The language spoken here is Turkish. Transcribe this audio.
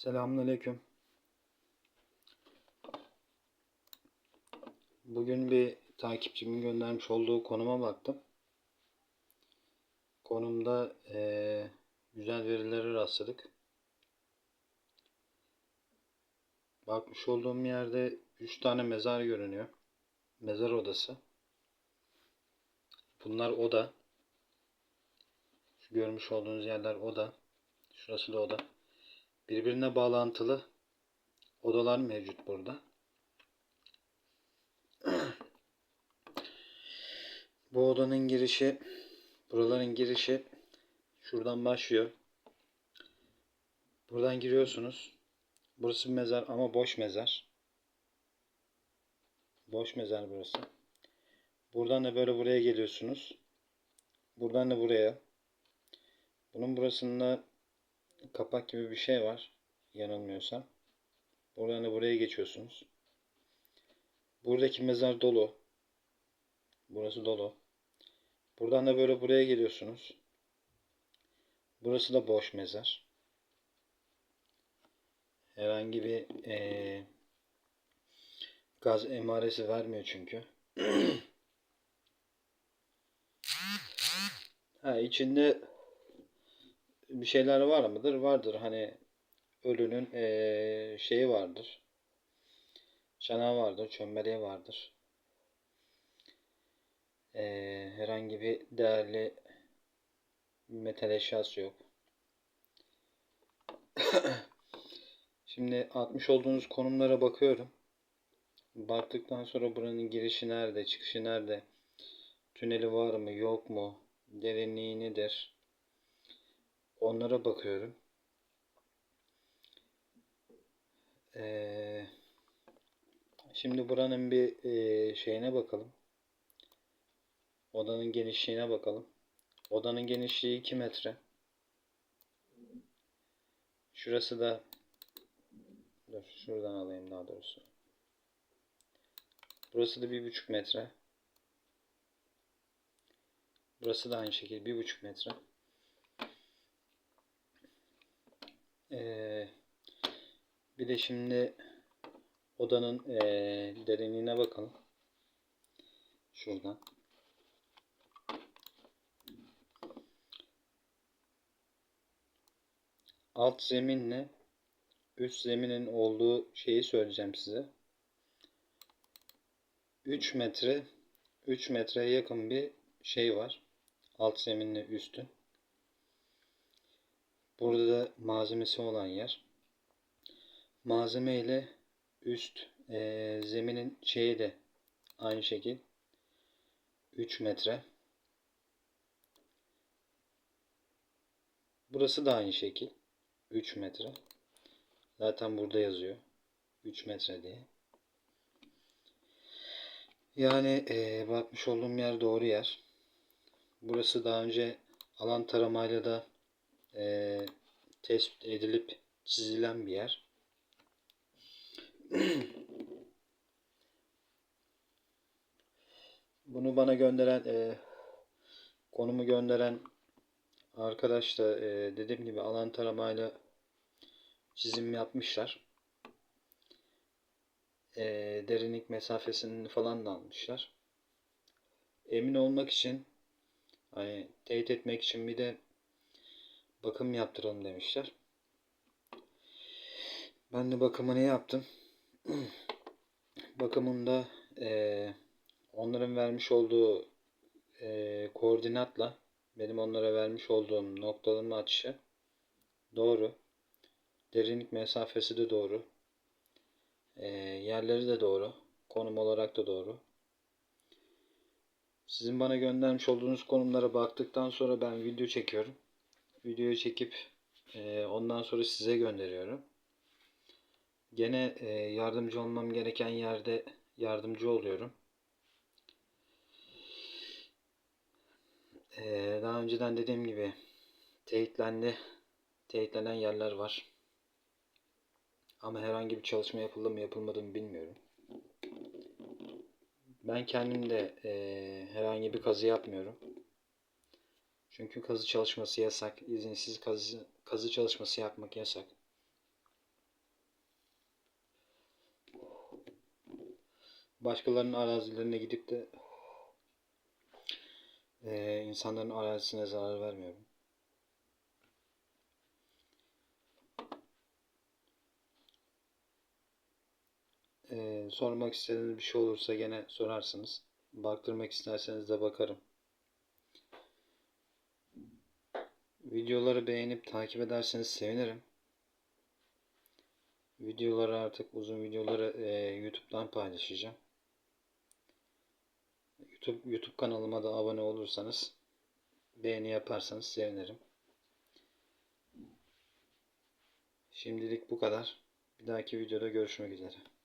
Selamünaleyküm. Bugün bir takipçimin göndermiş olduğu konuma baktım. Konumda eee, güzel verilere rastladık. Bakmış olduğum yerde 3 tane mezar görünüyor. Mezar odası. Bunlar oda. Şu görmüş olduğunuz yerler oda. Şurası da oda. Birbirine bağlantılı odalar mevcut burada. Bu odanın girişi, buraların girişi şuradan başlıyor. Buradan giriyorsunuz. Burası bir mezar ama boş mezar. Boş mezar burası. Buradan da böyle buraya geliyorsunuz. Buradan da buraya. Bunun burasında kapak gibi bir şey var. Yanılmıyorsam. Buradan da buraya geçiyorsunuz. Buradaki mezar dolu. Burası dolu. Buradan da böyle buraya geliyorsunuz. Burası da boş mezar. Herhangi bir eee, gaz emaresi vermiyor çünkü. ha içinde bir şeyler var mıdır? Vardır. Hani ölünün eee, şeyi vardır. Çanağı vardır, çömbeleği vardır. Eee, herhangi bir değerli metal eşyası yok. Şimdi atmış olduğunuz konumlara bakıyorum. Baktıktan sonra buranın girişi nerede, çıkışı nerede, tüneli var mı, yok mu, derinliği nedir? Onlara bakıyorum. Ee, şimdi buranın bir e, şeyine bakalım. Odanın genişliğine bakalım. Odanın genişliği 2 metre. Şurası da dur şuradan alayım daha doğrusu. Burası da bir buçuk metre. Burası da aynı şekilde bir buçuk metre. Ee, bir de şimdi odanın ee, derinliğine bakalım. Şuradan. Alt zeminle üst zeminin olduğu şeyi söyleyeceğim size. 3 metre 3 metreye yakın bir şey var. Alt zeminle üstün. Burada da malzemesi olan yer. Malzeme ile üst e, zeminin şeyi de aynı şekil 3 metre. Burası da aynı şekil 3 metre. Zaten burada yazıyor 3 metre diye. Yani e, bakmış olduğum yer doğru yer. Burası daha önce alan taramayla da e, tespit edilip çizilen bir yer. Bunu bana gönderen e, konumu gönderen arkadaş da e, dediğim gibi alan taramayla çizim yapmışlar. E, derinlik mesafesini falan da almışlar. Emin olmak için hani teyit etmek için bir de bakım yaptıralım demişler. Ben de bakımını yaptım. Bakımında e, onların vermiş olduğu e, koordinatla benim onlara vermiş olduğum noktalama açışı doğru. Derinlik mesafesi de doğru. E, yerleri de doğru. Konum olarak da doğru. Sizin bana göndermiş olduğunuz konumlara baktıktan sonra ben video çekiyorum. Videoyu çekip e, ondan sonra size gönderiyorum. Gene e, yardımcı olmam gereken yerde yardımcı oluyorum. E, daha önceden dediğim gibi teyitlendi. Teyitlenen yerler var. Ama herhangi bir çalışma yapıldı mı yapılmadı mı bilmiyorum. Ben kendim de e, herhangi bir kazı yapmıyorum. Çünkü kazı çalışması yasak. İzinsiz kazı, kazı çalışması yapmak yasak. Başkalarının arazilerine gidip de e, insanların arazisine zarar vermiyorum. E, sormak istediğiniz bir şey olursa gene sorarsınız. Baktırmak isterseniz de bakarım. Videoları beğenip takip ederseniz sevinirim. Videoları artık uzun videoları eee, YouTube'dan paylaşacağım. YouTube YouTube kanalıma da abone olursanız beğeni yaparsanız sevinirim. Şimdilik bu kadar. Bir dahaki videoda görüşmek üzere.